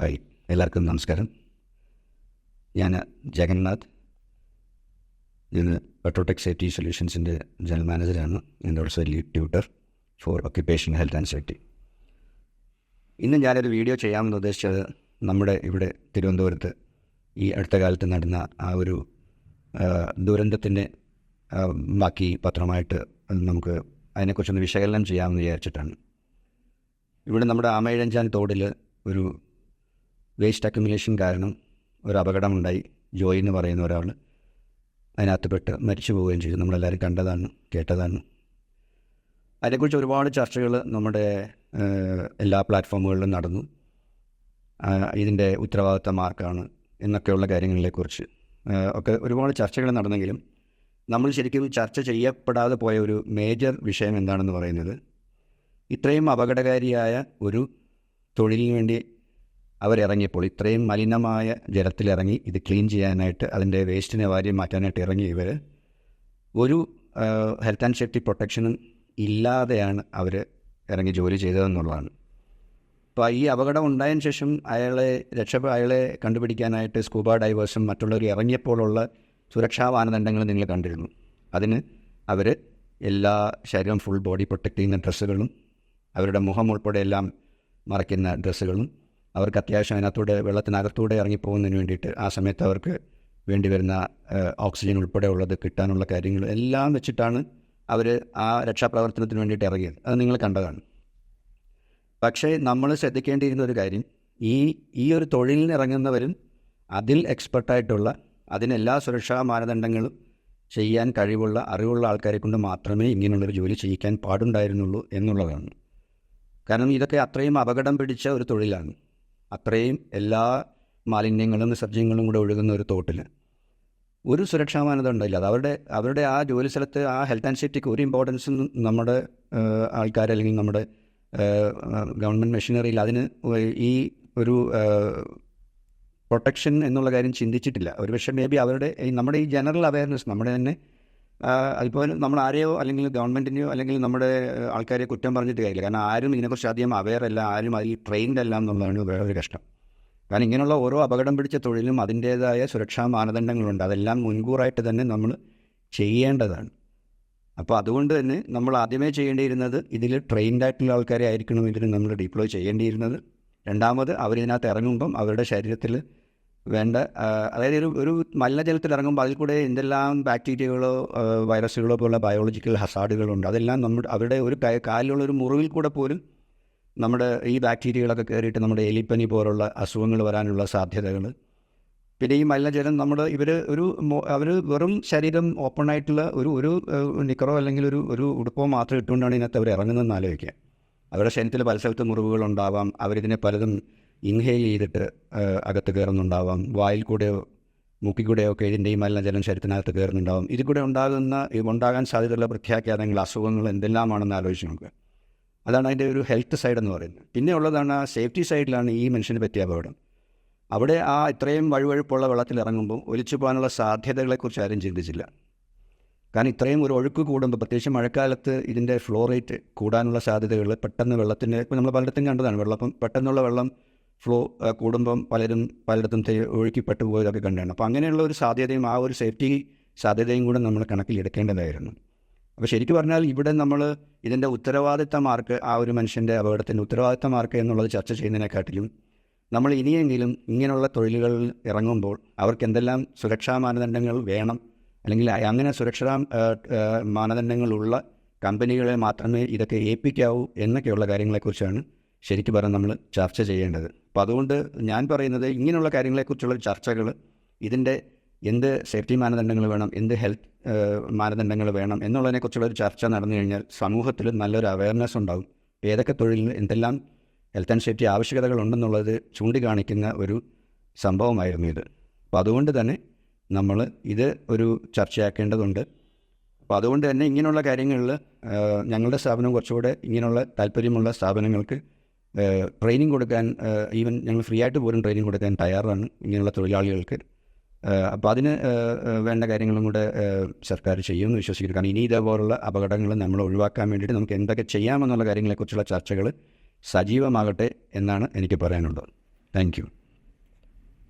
Hi എല്ലാവർക്കും നമസ്കാരം. ഞാൻ ജഗന്നാഥ്. ഇന്ന് പെട്രോടെക് സേഫ്റ്റി സൊല്യൂഷൻസിന്റെ ജനറൽ മാനേജറാണ് എന്റെ also lead tutor for occupation health and safety ഇന്ന് ഞാനൊരു വീഡിയോ ചെയ്യാമെന്ന് ഉദ്ദേശിച്ചത് നമ്മുടെ ഇവിടെ തിരുവനന്തപുരത്ത് ഈ അടുത്ത കാലത്ത് നടന്ന ആ ഒരു ദുരന്തത്തിന്റെ ബാക്കി പത്രമായിട്ട് നമുക്ക് അതിനെക്കുറിച്ചൊന്ന് വിശകലനം ചെയ്യാമെന്ന് വിചാരിച്ചിട്ടാണ്. ഇവിടെ നമ്മുടെ ആമയിഴഞ്ചാൻ തോടിൽ ഒരു വേസ്റ്റ് അക്യുമുലേഷൻ കാരണം ഒരു അപകടമുണ്ടായി. ജോയി എന്ന് പറയുന്ന ഒരാൾ അതിനകത്ത് പെട്ട് മരിച്ചു പോവുകയും ചെയ്തു. നമ്മളെല്ലാവരും കണ്ടതാണ് കേട്ടതാണ്. അതിനെക്കുറിച്ച് ഒരുപാട് ചർച്ചകൾ നമ്മുടെ എല്ലാ പ്ലാറ്റ്ഫോമുകളിലും നടന്നു. ഇതിന്റെ ഉത്തരവാദിത്തം ആർക്കാണ് എന്നൊക്കെയുള്ള കാര്യങ്ങളെക്കുറിച്ച് ഒക്കെ ഒരുപാട് ചർച്ചകൾ നടന്നെങ്കിലും നമ്മൾ ശരിക്കും ചർച്ച ചെയ്യപ്പെടാതെ പോയ ഒരു മേജർ വിഷയം എന്താണെന്ന് പറയുന്നത് ഇത്രയും അപകടകാരിയായ ഒരു തൊഴിലിന് വേണ്ടി അവരിറങ്ങിയപ്പോൾ ഇത്രയും മലിനമായ ജലത്തിലിറങ്ങി ഇത് ക്ലീൻ ചെയ്യാനായിട്ട് അതിന്റെ വേസ്റ്റിനെ വാരി മാറ്റാനായിട്ട് ഇറങ്ങി ഇവർ ഒരു ഹെൽത്ത് ആൻഡ് സേഫ്റ്റി പ്രൊട്ടക്ഷനും ഇല്ലാതെയാണ് അവർ ഇറങ്ങി ജോലി ചെയ്തതെന്നുള്ളതാണ്. അപ്പോൾ ഈ അപകടം ഉണ്ടായതിന് ശേഷം അയാളെ രക്ഷ അയാളെ കണ്ടുപിടിക്കാനായിട്ട് സ്കൂബ ഡൈവേഴ്സും മറ്റുള്ളവർ ഇറങ്ങിയപ്പോഴുള്ള സുരക്ഷാ മാനദണ്ഡങ്ങൾ നിങ്ങൾ കണ്ടിരുന്നു. അതിന് അവർ എല്ലാ ശരീരം ഫുൾ ബോഡി പ്രൊട്ടക്റ്റ് ചെയ്യുന്ന ഡ്രസ്സുകളും അവരുടെ മുഖം ഉൾപ്പെടെ എല്ലാം മറയ്ക്കുന്ന ഡ്രസ്സുകളും അവർക്ക് അത്യാവശ്യം അതിനകത്തൂടെ വെള്ളത്തിനകത്തൂടെ ഇറങ്ങിപ്പോകുന്നതിന് വേണ്ടിയിട്ട് ആ സമയത്ത് അവർക്ക് വേണ്ടി വരുന്ന ഓക്സിജൻ ഉൾപ്പെടെ ഉള്ളത് കിട്ടാനുള്ള കാര്യങ്ങൾ എല്ലാം വെച്ചിട്ടാണ് അവർ ആ രക്ഷാപ്രവർത്തനത്തിന് വേണ്ടിയിട്ട് ഇറങ്ങിയത്. അത് നിങ്ങൾ കണ്ടതാണ്. പക്ഷേ നമ്മൾ ശ്രദ്ധിക്കേണ്ടിയിരുന്ന ഒരു കാര്യം ഈ ഈ ഒരു തൊഴിലിന് ഇറങ്ങുന്നവരും അതിൽ എക്സ്പെർട്ടായിട്ടുള്ള അതിനെല്ലാ സുരക്ഷാ മാനദണ്ഡങ്ങളും ചെയ്യാൻ കഴിവുള്ള അറിവുള്ള ആൾക്കാരെ കൊണ്ട് മാത്രമേ ഇങ്ങനെയുള്ളൊരു ജോലി ചെയ്യിക്കാൻ പാടുണ്ടായിരുന്നുള്ളൂ എന്നുള്ളതാണ്. കാരണം ഇതൊക്കെ അത്രയും അപകടം പിടിച്ച ഒരു തൊഴിലാണ്. അത്രയും എല്ലാ മാലിന്യങ്ങളും നിസർജ്യങ്ങളും കൂടെ ഒഴുകുന്ന ഒരു തോട്ടിൽ ഒരു സുരക്ഷാ മാനദണ്ഡം ഇല്ല. അത് അവരുടെ അവരുടെ ആ ജോലി സ്ഥലത്ത് ആ ഹെൽത്ത് ആൻഡ് സേഫ്റ്റിക്ക് ഒരു ഇമ്പോർട്ടൻസും നമ്മുടെ ആൾക്കാർ അല്ലെങ്കിൽ നമ്മുടെ ഗവൺമെന്റ് മെഷീനറിയിൽ അതിന് ഈ ഒരു പ്രൊട്ടക്ഷൻ എന്നുള്ള കാര്യം ചിന്തിച്ചിട്ടില്ല. ഒരുപക്ഷെ മേ ബി അവരുടെ നമ്മുടെ ഈ ജനറൽ അവയർനെസ് നമ്മുടെ തന്നെ അതിപ്പോൾ നമ്മൾ ആരെയോ അല്ലെങ്കിൽ ഗവൺമെന്റിനെയോ അല്ലെങ്കിൽ നമ്മുടെ ആൾക്കാരെ കുറ്റം പറഞ്ഞിട്ട് കാര്യമില്ല. കാരണം ആരും ഇതിനെക്കുറിച്ച് അധികം അവെയർ അല്ല ആരും അതിൽ ട്രെയിൻഡ് അല്ല എന്നുള്ളതാണ് വേറൊരു കഷ്ടം. കാരണം ഇങ്ങനെയുള്ള ഓരോ അപകടം പിടിച്ച തൊഴിലും അതിന്റേതായ സുരക്ഷാ മാനദണ്ഡങ്ങളുണ്ട്. അതെല്ലാം മുൻകൂറായിട്ട് തന്നെ നമ്മൾ ചെയ്യേണ്ടതാണ്. അപ്പോൾ അതുകൊണ്ട് തന്നെ നമ്മൾ ആദ്യമേ ചെയ്യേണ്ടിയിരുന്നത് ഇതിൽ ട്രെയിൻഡ് ആയിട്ടുള്ള ആൾക്കാരെ ആയിരിക്കണം ഇതിന് നമ്മൾ ഡിപ്ലോയ് ചെയ്യേണ്ടിയിരുന്നത്. രണ്ടാമത് അവരിതിനകത്ത് ഇറങ്ങുമ്പം അവരുടെ ശരീരത്തിൽ വേണ്ട. അതായത് ഒരു ഒരു മലിനജലത്തിൽ ഇറങ്ങുമ്പോൾ അതിൽ കൂടെ എന്തെല്ലാം ബാക്ടീരിയകളോ വൈറസുകളോ പോലുള്ള ബയോളജിക്കൽ ഹസാഡുകളുണ്ട് അതെല്ലാം നമ്മുടെ അവരുടെ ഒരു കാലിലുള്ള ഒരു മുറിവിൽ കൂടെ പോലും നമ്മുടെ ഈ ബാക്ടീരിയകളൊക്കെ കയറിയിട്ട് നമ്മുടെ എലിപ്പനി പോലുള്ള അസുഖങ്ങൾ വരാനുള്ള സാധ്യതകൾ. പിന്നെ ഈ മലിനജലം നമ്മുടെ ഇവർ ഒരു അവർ വെറും ശരീരം ഓപ്പൺ ആയിട്ടുള്ള ഒരു ഒരു നിക്കറോ അല്ലെങ്കിൽ ഒരു ഒരു ഉടുപ്പോ മാത്രം ഇട്ടുകൊണ്ടാണ് ഇതിനകത്ത് അവർ ഇറങ്ങുന്നതെന്ന് ആലോചിക്കുക. അവരുടെ ശരീരത്തിൽ പല സ്ഥലത്ത് മുറിവുകളുണ്ടാവാം അവരിതിനെ പലതും ഇൻഹെയിൽ ചെയ്തിട്ട് അകത്ത് കയറുന്നുണ്ടാവാം വായിൽ കൂടെയോ മുക്കിക്കൂടെയോ കൂടെയോ ഒക്കെ ഇതിന്റെ ഈ മലിനജലം ശരീരത്തിനകത്ത് കയറുന്നുണ്ടാവും ഇതിൽ കൂടെ ഉണ്ടാകുന്ന ഉണ്ടാകാൻ സാധ്യതയുള്ള പ്രത്യാഘാതങ്ങൾ അസുഖങ്ങൾ എന്തെല്ലാമാണെന്ന് ആലോചിച്ച് നോക്കുക. അതാണ് അതിന്റെ ഒരു ഹെൽത്ത് സൈഡ് എന്ന് പറയുന്നത്. പിന്നെ ഉള്ളതാണ് ആ സേഫ്റ്റി സൈഡിലാണ് ഈ മനുഷ്യന് പറ്റിയ അപകടം. അവിടെ ആ ഇത്രയും വഴുവഴുപ്പുള്ള വെള്ളത്തിൽ ഇറങ്ങുമ്പോൾ ഒലിച്ചു പോകാനുള്ള സാധ്യതകളെക്കുറിച്ച് ആരും ചിന്തിച്ചില്ല. കാരണം ഇത്രയും ഒരു ഒഴുക്ക് കൂടുമ്പോൾ പ്രത്യേകിച്ച് മഴക്കാലത്ത് ഇതിന്റെ ഫ്ലോ റേറ്റ് കൂടാനുള്ള സാധ്യതകൾ പെട്ടെന്ന് വെള്ളത്തിന്റെ നമ്മൾ പലയിടത്തും കണ്ടതാണ് വെള്ളം പെട്ടെന്നുള്ള വെള്ളം ഫ്ലോ കൂടുമ്പം പലരും പലയിടത്തും ഒഴുക്കിപ്പെട്ടു പോയതൊക്കെ കണ്ടാണ്. അപ്പോൾ അങ്ങനെയുള്ള ഒരു സാധ്യതയും ആ ഒരു സേഫ്റ്റി സാധ്യതയും കൂടെ നമ്മൾ കണക്കിലെടുക്കേണ്ടതായിരുന്നു. അപ്പോൾ ശരിക്കും പറഞ്ഞാൽ ഇവിടെ നമ്മൾ ഇതിന്റെ ഉത്തരവാദിത്തമാർക്ക് ആ ഒരു മനുഷ്യന്റെ അപകടത്തിന്റെ ഉത്തരവാദിത്തമാർക്ക് എന്നുള്ളത് ചർച്ച ചെയ്യുന്നതിനെക്കാട്ടിലും നമ്മൾ ഇനിയെങ്കിലും ഇങ്ങനെയുള്ള തൊഴിലുകളിൽ ഇറങ്ങുമ്പോൾ അവർക്ക് എന്തെല്ലാം സുരക്ഷാ മാനദണ്ഡങ്ങൾ വേണം അല്ലെങ്കിൽ അങ്ങനെ സുരക്ഷാ മാനദണ്ഡങ്ങളുള്ള കമ്പനികളെ മാത്രമേ ഇതൊക്കെ ഏൽപ്പിക്കാവൂ എന്നൊക്കെയുള്ള കാര്യങ്ങളെക്കുറിച്ചാണ് ശരിക്കും പറഞ്ഞാൽ നമ്മൾ ചർച്ച ചെയ്യേണ്ടത്. അപ്പോൾ അതുകൊണ്ട് ഞാൻ പറയുന്നത് ഇങ്ങനെയുള്ള കാര്യങ്ങളെക്കുറിച്ചുള്ള ചർച്ചകൾ ഇതിന്റെ എന്ത് സേഫ്റ്റി മാനദണ്ഡങ്ങൾ വേണം എന്ത് ഹെൽത്ത് മാനദണ്ഡങ്ങൾ വേണം എന്നുള്ളതിനെക്കുറിച്ചുള്ള ഒരു ചർച്ച നടന്നു കഴിഞ്ഞാൽ സമൂഹത്തിൽ നല്ലൊരു അവയർനെസ് ഉണ്ടാകും ഏതൊക്കെ തൊഴിലിൽ എന്തെല്ലാം ഹെൽത്ത് ആൻഡ് സേഫ്റ്റി ആവശ്യകതകൾ ഉണ്ടെന്നുള്ളത് ചൂണ്ടിക്കാണിക്കുന്ന ഒരു സംഭവമായിരുന്നു ഇത്. അപ്പോൾ അതുകൊണ്ട് തന്നെ നമ്മൾ ഇത് ഒരു ചർച്ചയാക്കേണ്ടതുണ്ട്. അപ്പോൾ അതുകൊണ്ട് തന്നെ ഇങ്ങനെയുള്ള കാര്യങ്ങളിൽ ഞങ്ങളുടെ സ്ഥാപനം കുറച്ചുകൂടെ ഇങ്ങനെയുള്ള താല്പര്യമുള്ള സ്ഥാപനങ്ങൾക്ക് ട്രെയിനിങ് കൊടുക്കാൻ ഈവൻ ഞങ്ങൾ ഫ്രീ ആയിട്ട് പോലും ട്രെയിനിങ് കൊടുക്കാൻ തയ്യാറാണ് ഇങ്ങനെയുള്ള തൊഴിലാളികൾക്ക്. അപ്പോൾ അതിന് വേണ്ട കാര്യങ്ങളും കൂടെ സർക്കാർ ചെയ്യുമെന്ന് വിശ്വസിക്കുന്നു. കാരണം ഇനി ഇതേപോലുള്ള അപകടങ്ങൾ നമ്മൾ ഒഴിവാക്കാൻ വേണ്ടിയിട്ട് നമുക്ക് എന്തൊക്കെ ചെയ്യാമെന്നുള്ള കാര്യങ്ങളെക്കുറിച്ചുള്ള ചർച്ചകൾ സജീവമാകട്ടെ എന്നാണ് എനിക്ക് പറയാനുള്ളത്. താങ്ക്